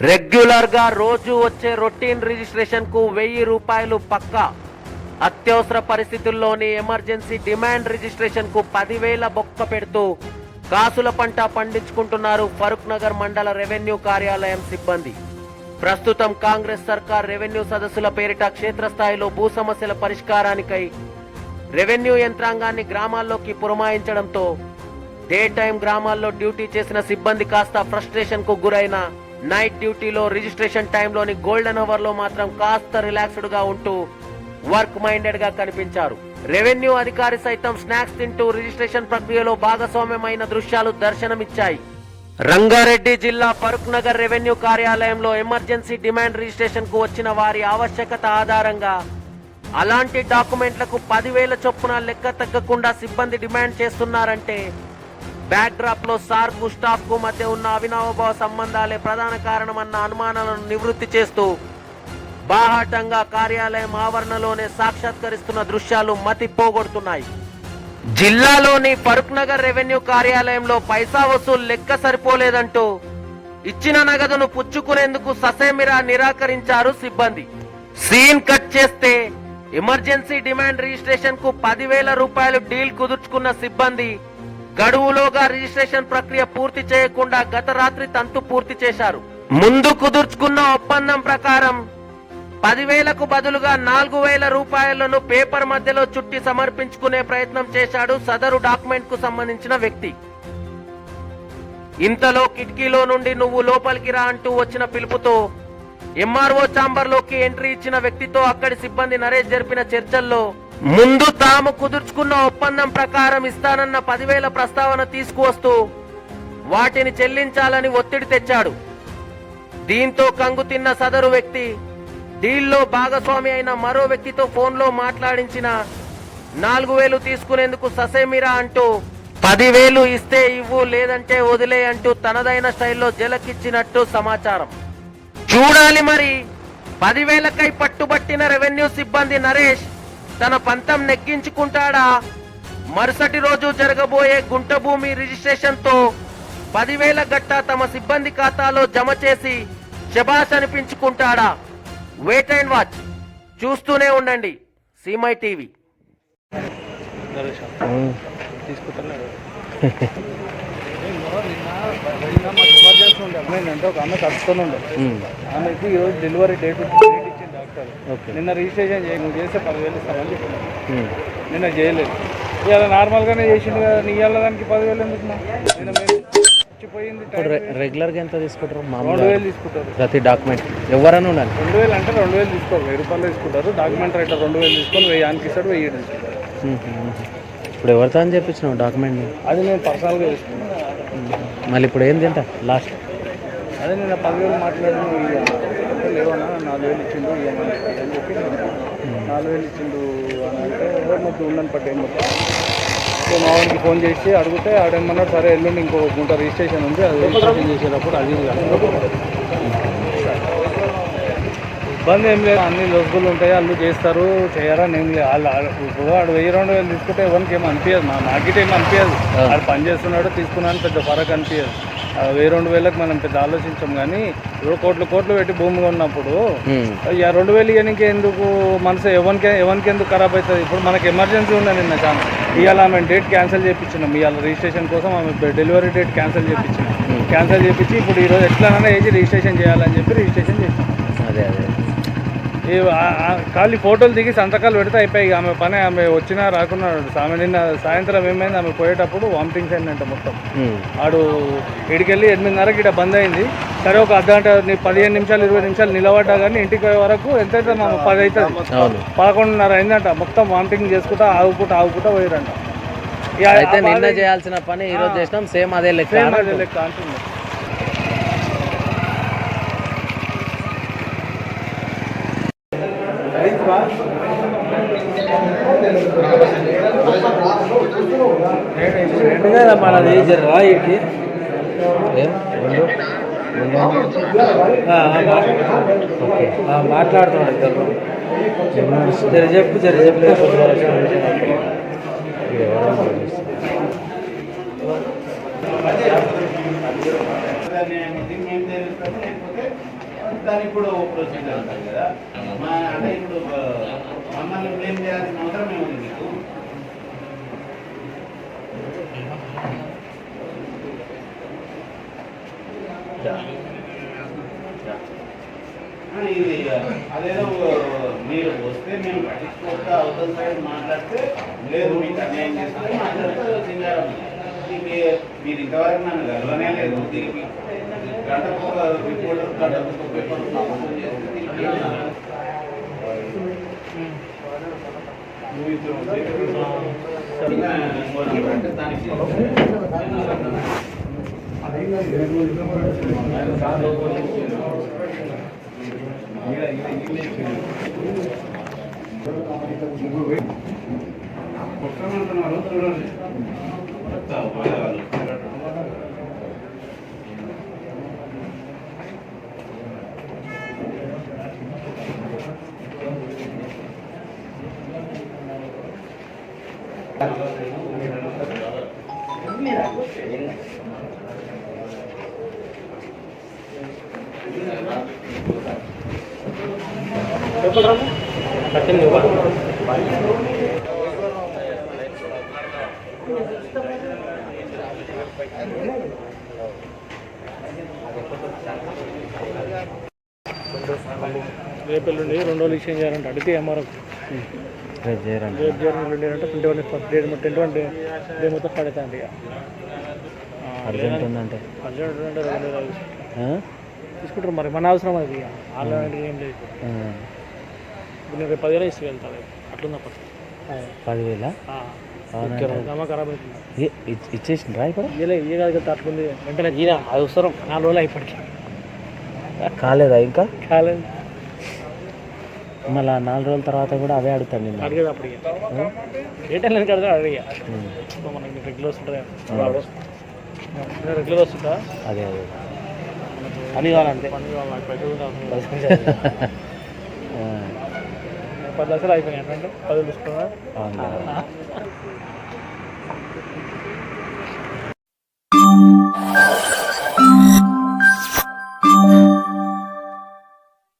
రెగ్యులర్గా రోజు వచ్చే రొటీన్ రిజిస్ట్రేషన్కు వెయ్యి రూపాయలు పక్కా. అత్యవసర పరిస్థితుల్లోని ఎమర్జెన్సీ డిమాండ్ రిజిస్ట్రేషన్కు పదివేల బొక్క పెడుతూ కాసుల పంట పండించుకుంటున్నారు ఫరూక్ నగర్ మండల రెవెన్యూ కార్యాలయం సిబ్బంది. ప్రస్తుతం కాంగ్రెస్ సర్కార్ రెవెన్యూ సదస్సుల పేరిట క్షేత్రస్థాయిలో భూ సమస్యల పరిష్కారానికై రెవెన్యూ యంత్రాంగాన్ని గ్రామాల్లోకి పురమాయించడంతో డే టైం గ్రామాల్లో డ్యూటీ చేసిన సిబ్బంది కాస్త ఫ్రస్ట్రేషన్కు గురైన నైట్ డ్యూటీలో రిజిస్ట్రేషన్ టైంలోని గోల్డెన్ అవర్లో మాత్రం కాస్త రిలాక్స్డ్గా ఉంటూ వర్క్ మైండెడ్గా కనిపించారు. రెవెన్యూ అధికారి సైతం స్నాక్స్ తింటూ రిజిస్ట్రేషన్ ప్రక్రియలో భాగస్వామ్యమైన దృశ్యాలు దర్శనమిచ్చాయి. రంగారెడ్డి జిల్లా ఫరూక్ నగర్ రెవెన్యూ కార్యాలయంలో ఎమర్జెన్సీ డిమాండ్ రిజిస్ట్రేషన్కు వచ్చిన వారి ఆవశ్యకత ఆధారంగా అలాంటి డాక్యుమెంట్లకు పదివేల చొప్పున లెక్క తగ్గకుండా సిబ్బంది డిమాండ్ చేస్తున్నారంటే బ్యాక్ డ్రాప్లో సార్కు కు మధ్య ఉన్న అవినావభావ సంబంధాలే ప్రధాన కారణమన్న అనుమానాలను నివృత్తి చేస్తూ బాహాటంగా కార్యాలయం ఆవరణలోనే సాక్షాత్కరిస్తున్న దృశ్యాలు మతి పోగొడుతున్నాయి. జిల్లాలోని ఫరూక్ నగర్ రెవెన్యూ కార్యాలయంలో పైసా వసూలు లెక్క సరిపోలేదంటూ ఇచ్చిన నగదును పుచ్చుకునేందుకు ససేమిరా నిరాకరించారు సిబ్బంది. సీన్ కట్ చేస్తే ఎమర్జెన్సీ డిమాండ్ రిజిస్ట్రేషన్కు పదివేల రూపాయలు డీల్ కుదుర్చుకున్న సిబ్బంది గడువులోగా రిజిస్ట్రేషన్ ప్రక్రియ పూర్తి చేయకుండా గత రాత్రి తంతు పూర్తి చేశారు. ముందు కుదుర్చుకున్న ఒప్పందం ప్రకారం పదివేలకు బదులుగా నాలుగు వేల రూపాయలను పేపర్ మధ్యలో చుట్టి సమర్పించుకునే ప్రయత్నం చేశాడు సదరు డాక్యుమెంట్కు సంబంధించిన వ్యక్తి. ఇంతలో కిటికీలో నుండి నువ్వు లోపలికి రా అంటూ వచ్చిన పిలుపుతో ఎంఆర్ఓ ఛాంబర్లోకి ఎంట్రీ ఇచ్చిన వ్యక్తితో అక్కడి సిబ్బంది నరేష్ జరిపిన చర్చల్లో ముందు తాము కుదుర్చుకున్న ఒప్పందం ప్రకారం ఇస్తానన్న పదివేల ప్రస్తావన తీసుకువస్తూ వాటిని చెల్లించాలని ఒత్తిడి తెచ్చాడు. దీంతో కంగు తిన్న సదరు వ్యక్తి డీల్లో భాగస్వామి అయిన మరో వ్యక్తితో ఫోన్లో మాట్లాడించిన నాలుగు వేలు తీసుకునేందుకు ససేమిరా అంటూ పదివేలు ఇస్తే ఇవ్వు లేదంటే వదిలే అంటూ తనదైన స్టైల్లో జలకిచ్చినట్టు సమాచారం. చూడాలి మరి పదివేలకై పట్టుబట్టిన రెవెన్యూ సిబ్బంది నరేష్ తన పంతం నెగ్గించుకుంటాడా? మరుసటి రోజు జరగబోయే గుంట భూమి రిజిస్ట్రేషన్తో పదివేల గట్ట తమ సిబ్బంది ఖాతాలో జమ చేసి శబాష్ అనిపించుకుంటాడా? వెయిట్ అండ్ వాచ్ చూస్తూనే ఉండండి. సీమై టీవీ ఎమర్జెన్సీ ఉండే అమ్మాయి అంటే ఒక ఆమె కలుసుకొని ఉండే. ఆమెకి ఈరోజు డెలివరీ డేట్ ఓకే. నిన్న రిజిస్ట్రేషన్ చేయ నువ్వు చేస్తే పదివేలు ఇస్తామని చెప్పిన. నిన్న చేయలేదు. ఇవాళ నార్మల్గానే చేసిండు కదా నీ ఇవాళ దానికి పదివేలు ఎందుకు? నిన్న మీరు ఇచ్చిపోయింది ఇప్పుడు రె- రెగ్యులర్గా ఎంత తీసుకుంటారు? రెండు వేలు తీసుకుంటారు. ప్రతి డాక్యుమెంట్ ఎవరైనా ఉండాలి. రెండు వేలు అంటే రెండు వేలు తీసుకోరు వెయ్యి రూపాయలు తీసుకుంటారు. డాక్యుమెంట్ రైటర్ రెండు వేలు తీసుకొని వెయ్యి ఆనికి ఇస్తాడు వెయ్యి తీసుకుంటారు ఇప్పుడు ఎవరితో అని చెప్పించినావు డాక్యుమెంట్ అది నేను పర్సనల్గా తీసుకున్నాను మళ్ళీ ఇప్పుడు ఏంది ఎంత లాస్ట్ అదే నేను పదివేలు మాట్లాడిన లేవన్నా నాలుగు వేలు ఇచ్చిండు ఇవ్వమని అని చెప్పి నాలుగు వేలు ఇచ్చిండు అని అంటే ఎవరు మొత్తం ఉండని పట్టి మొత్తం సో మా వాడికి ఫోన్ చేసి అడిగితే ఆడేమన్నాడు సరే ఎల్లుండి ఇంకో గుంట రిజిస్ట్రేషన్ ఉంది అది రిజిస్ట్రేషన్ చేసేటప్పుడు అది. ఇబ్బంది ఏం లేదు అన్ని లొసుగులు ఉంటాయి వాళ్ళు చేస్తారు చేయరా నేను వాళ్ళు ఇప్పుడు వాడు వెయ్యి రెండు వేలు తీసుకుంటే ఎవరికి ఏం అనిపించదు మా నాకైతే ఏం అనిపించదు వాడు పని చేస్తున్నాడు తీసుకున్నాను పెద్ద ఫరక్ అనిపించదు వెయ్యి రెండు వేలకు మనం పెద్ద ఆలోచించాం కానీ ఇప్పుడు కోట్లు కోట్లు పెట్టి భూమి ఉన్నప్పుడు ఇక రెండు వేలు ఇవ్వడానికి ఎందుకు మనసు ఎవరికి ఎవరికి ఎందుకు ఖరాబ్ అవుతుంది ఇప్పుడు మనకి ఎమర్జెన్సీ ఉన్నది నిన్న చాలా ఇవాళ ఆమె డేట్ క్యాన్సిల్ చేయించినాం ఇవాళ రిజిస్ట్రేషన్ కోసం ఆమె డెలివరీ డేట్ క్యాన్సిల్ చేయించినాం క్యాన్సిల్ చేయించి ఇప్పుడు ఈరోజు ఎట్లానైనా వేసి రిజిస్ట్రేషన్ చేయాలని చెప్పి రిజిస్ట్రేషన్ చేసినాం. ఖాళీ ఫోటోలు దిగి సంతకాలు పెడితే అయిపోయి ఆమె పని ఆమె వచ్చినా రాకున్నా ఆమె నిన్న సాయంత్రం ఏమైంది ఆమె పోయేటప్పుడు వామిటింగ్స్ అయిందంట మొత్తం. ఆడు ఇడికెళ్ళి ఎనిమిదిన్నరకి ఇక్కడ బంద్ అయింది. సరే ఒక అర్ధగంట నీ పదిహేను నిమిషాలు ఇరవై నిమిషాలు నిలబడ్డా కానీ ఇంటికి పోయే వరకు ఎంత అయితే మా పది అవుతుంది. అవును. పదకొండున్నర అయిందంట. మొత్తం వామిటింగ్ చేసుకుంటా ఆగుకుంటా ఆగుకుంటా పోయారంట. అయితే నిన్న చేయాల్సిన పని ఈ రోజు చేసినాం సేమ్ అదే లెక్క సేమ్ అదే లెక్క అంటుంది ఇటు ఏం రెండు మాట్లాడుతున్నాడు ఇద్దరు జర చెప్పు జర చెప్పు ఇది ఎవరైనా తెలుస్తుంది. దీనికి ఏం? తెలుస్తుంది లేకపోతే దాని ఇప్పుడు ప్రొసీజర్ ఉంటుంది కదా మా అంటే ఇప్పుడు మమ్మల్ని బ్లేమ్ చేయాల్సిన అవసరం ఏముంది మీకు ఇది అదేదో మీరు వస్తే మేము పట్టించుకోక అవతల సైడ్ మాట్లాడితే లేదు మీకు అన్యాయం చేస్తే మాట్లాడితే సింగారం మీరు ఇంతవరకు నన్ను కలవనే లేదు దీనికి గంటకు ఒక రిపోర్టర్ గంటకు ఒక పేపర్ చేస్తే దీనికి Mira, pues, mira. రేపు ఎల్లుండి రెండు రోజులు ఇచ్చేంజ్ చేయాలంటే అడిగితే ఎంఆర్ఓ రేపు చేయరండి రేపు చేయడం ఎల్లుండి అంటే twenty one first date twenty one day day మొత్తం ఇక. అర్జెంట్ ఉందంటే. అర్జెంట్ అంటే రెండు రోజులు? తీసుకుంటారు మరి. మన అవసరం అది. ఆన్లైన్ ఏం లేదు. ఇప్పుడు. నేను రేపు పదివేలు ఇస్తే వెళ్తాను అట్లుంది అప్పుడు పదివేల? ఇచ్చేసిండ్రా ఇప్పుడు కాదు అట్లుంది వెంటనే ఈయన అవసరం. నాలుగు రోజులు కాలేదా ఇంకా? కాలేదు. మళ్ళీ నాలుగు రోజుల తర్వాత కూడా అవే అడుగుతాను నిన్న అడిగేది అప్పుడు ఇక ఏ టైం కడతా అడిగా. మనకి రెగ్యులర్ వస్తుంటుంది రెగ్యులర్ వస్తుందా అదే అదే. పని కావాలంటే. పని కావాలి పది లక్షలు అయిపోయినాయి అంటే పది తీసుకున్నా. అవును.